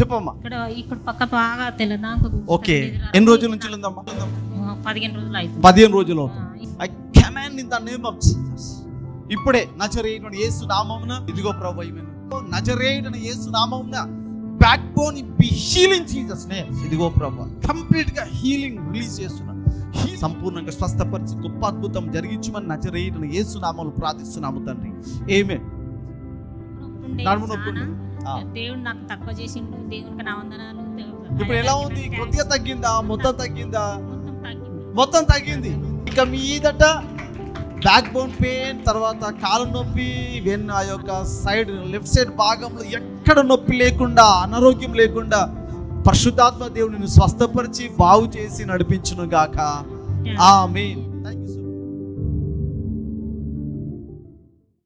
చెప్పమ్మా. ఇక్కడ ఇక్కడ పక్క బాగా నాకు ఓకే. ఎన్ని రోజుల నుంచి ఉందమ్మా? పదిహేను రోజులు అవుతుంది. పదిహేను రోజులు అవుతుంది. I command in the name of Jesus ఇప్పుడే నజరేయుడు యేసు నామమున ఇదిగో ప్రభు నజరేయుడు యేసు నామమున backbone be healing Jesus name ఇదిగో ప్రభు కంప్లీట్గా హీలింగ్ రిలీజ్ చేస్తున్నా. He- సంపూర్ణంగా స్వస్థపరిచి గొప్ప అద్భుతం జరిగించమని నజరేయుడు యేసు నామములు ప్రార్థిస్తున్నాము తండ్రి. ఏమే నడుము నొప్పి. దేవుడు నాకు తక్కువ చేసిండు దేవునికి నా వందనాలు ఇప్పుడు ఎలా ఉంది? కొద్దిగా తగ్గిందా? మొత్తం తగ్గిందా? మొత్తం తగ్గింది. ఇక మీదట బ్యాక్ బోన్ పెయిన్ తర్వాత కాలు నొప్పి వెన్ ఆ యొక్క సైడ్ లెఫ్ట్ సైడ్ భాగంలో ఎక్కడ నొప్పి లేకుండా అనారోగ్యం లేకుండా పరిశుద్ధాత్మ దేవుడిని స్వస్థపరిచి బాగు చేసి నడిపించును గాక ఆమేన్